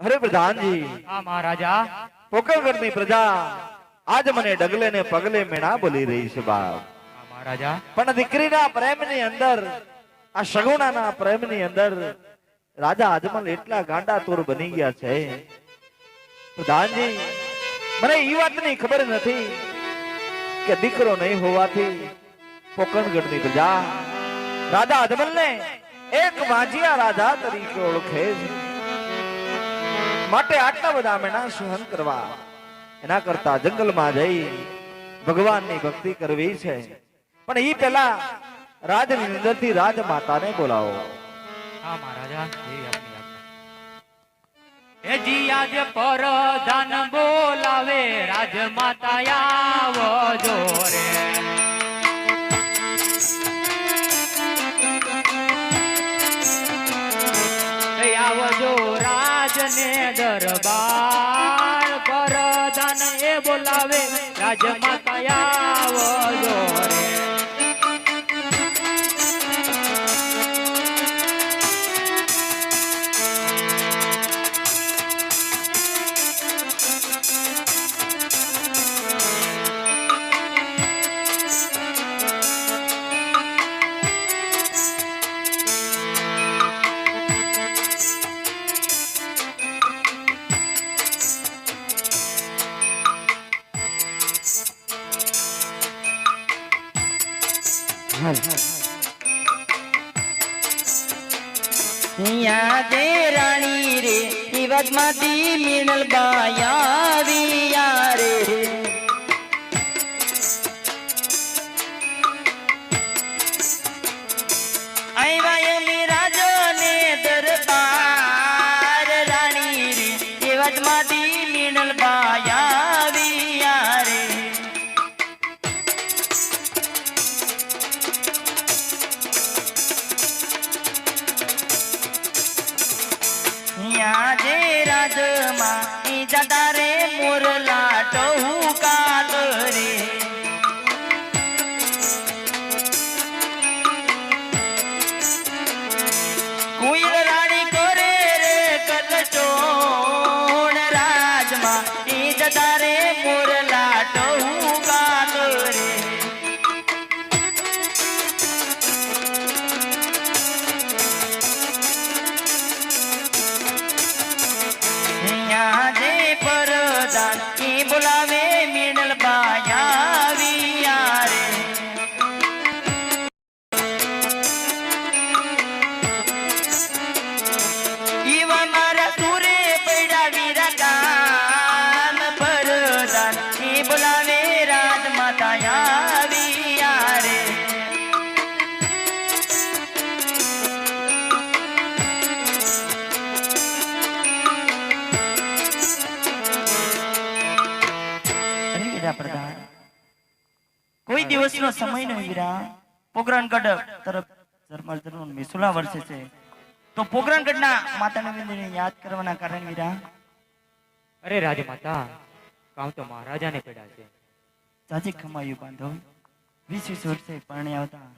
અરે પ્રધાનજી હા મહારાજા. પોકરગઢની પ્રજા. આજ મને ડગલે ને પગલે મેણા બોલી રહી છે બાપ. મહારાજા. પણ દીકરીના પ્રેમની અંદર આ સગુણાના પ્રેમની અંદર રાજા અજમલ એટલા ગાંડા તોર બની ગયા છે. પ્રધાનજી મને એ વાતની ખબર નથી કે દીકરો નહીં હોવાથી પોકણગઢની પ્રજા રાજા અજમલને એક વાંજિયા રાજા તરીકે ઓળખે છે. માટે આટલા બધા મેણા સહન કરવા. એના કરતા જંગલમાં જઈ ભગવાનની ભક્તિ કરવી છે. પણ એ પેલા રાજની અંદરથી રાજમાતાને બોલાવો. હા, મહારાજા. એ જી આજે પરધાન બોલાવે, રાજમાતા આવજો રે રાજને દરબાર પરધાન એ બોલાવે. રાજમાતા આવજો રે. અહીંયા દે રાણી રે ઈવાદમાંથી મિનલ બાયા રે. અહીંયા જે રાજમાં ઈ જતા રે મોરલા ટહુકાત રે. કુઈલ રાણી કરે રે કલચોણ રાજમાં ઈ જતા રે મોરલા કોઈ દિવસનો સમય નહીં વીરા. પોગરણગઢ તરફ મિસુલા વર્ષે છે. તો પોગરણગઢના માતાના મંદિરને યાદ કરવાના કારણે વીરા. અરે રાજમાતા કામ તો મહારાજાને પડ્યા છે. જાજી કમાયું બાંધો વીસ વીસ વર્ષે પરણે આવતા.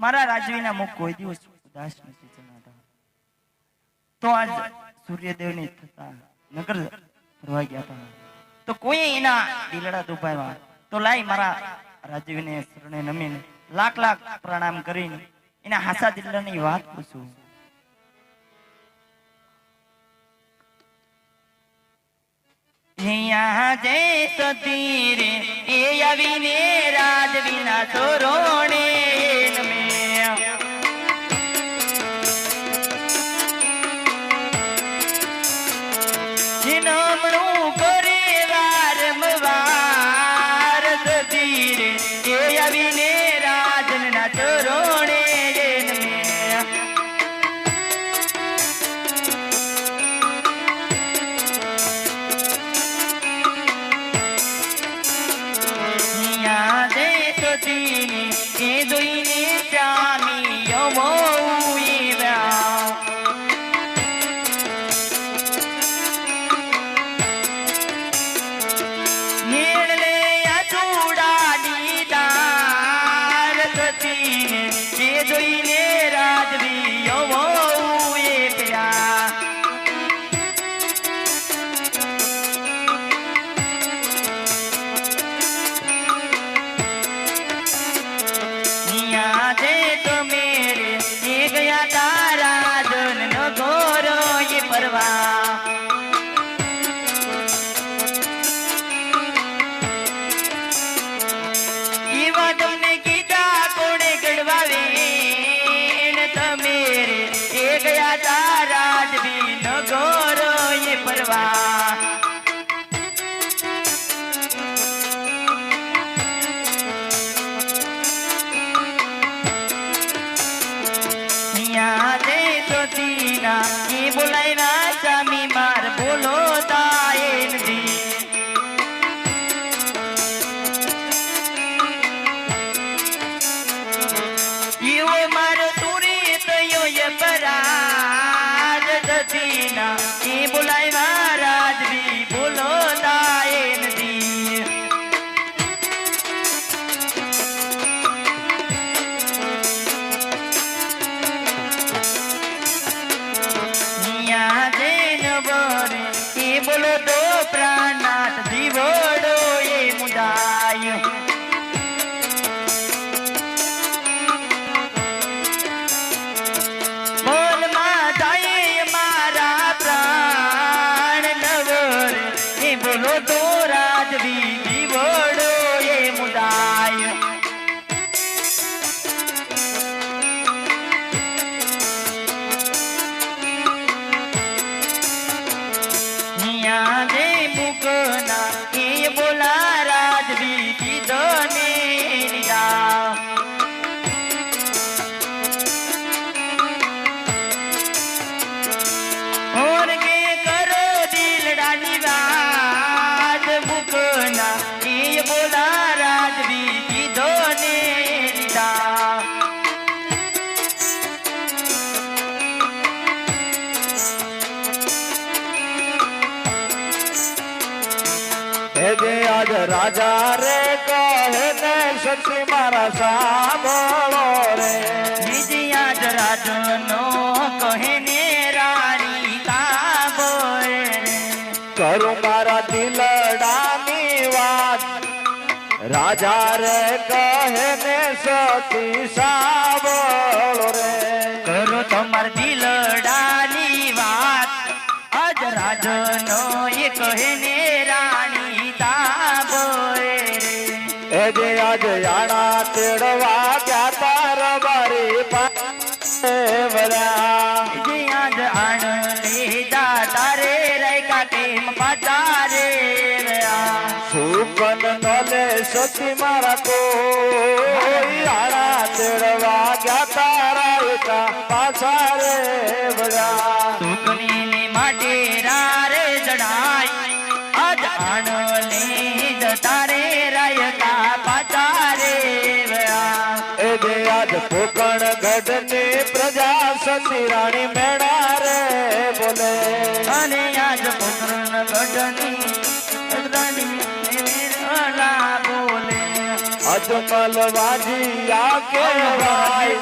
મારા રાજવીના મુખ કોઈ દિવસ ઉદાસ નથી જણાતા. તો આજ સૂર્યદેવની થતા નગર ફરવા ગયા હતા. તો કોઈ એના દિલડા દુભાવ્યા. તો લાઈ મારા રાજવીને શરણે નમીને લાખ લાખ પ્રણામ કરીને એના હાસા દિલડાની વાત પૂછું. અહીંયા જય સતી રે એ આવીને રાજવીના તોરણે દધીના એ જે આજ રાજા રે કહે ને સચી મારા સાંભળો રે. બીજી આજ રાજનો કહે ને રાણી કાબોય રે કરું મારા દિલડાની વાત. રાજા રે કહે ને સતી સાંભળો રે. કરો તમાર દિલડાની યાણા તેડવા ગયા તાર બારી પાસે વળ્યા. જ્યાં જ આણ લીધા તારે રેખા કેમ પાટા રે સુકન નલે સતી મારા કોઈ આણા તેડવા ગયા તારા એકા પાછા રે વળ્યા. કોકણ ગઢની પ્રજા સતી રાણી મેળા રે બોલે અને આજ પુત્રન ગઢની રાણી મેળા બોલે અજમલ વાજી આ કહેવાય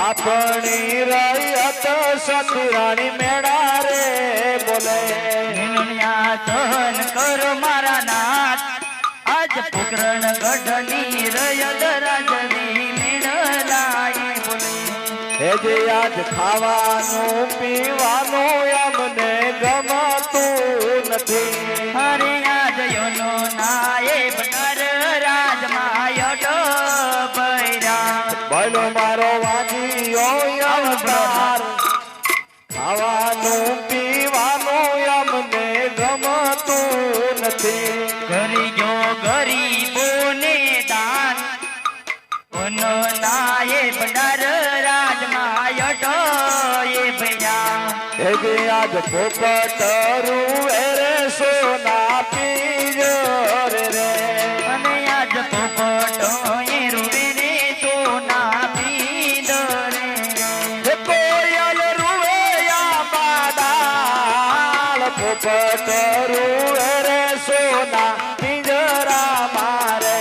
આપણી રૈયત સતી રાણી મેળા રે બોલે નિર્ણયા સહન કરો મારા આજ ખાવાનું પીવાનું અમને ગમતું નથી. અરે આજ યોનો નાયબ કર રાજમાયો ડોબૈરા. બોલો મારો વાજીઓ અવતાર ખાવાનું જે આજ પોપટ રૂવે રે સોના પીજો રે રે. અને આજ પોપટો એ રૂવે રે સોના પીજો રે. કોયલ રૂવે યા બાદાળ પોપટ રૂવે રે સોના પિંજરા મારે.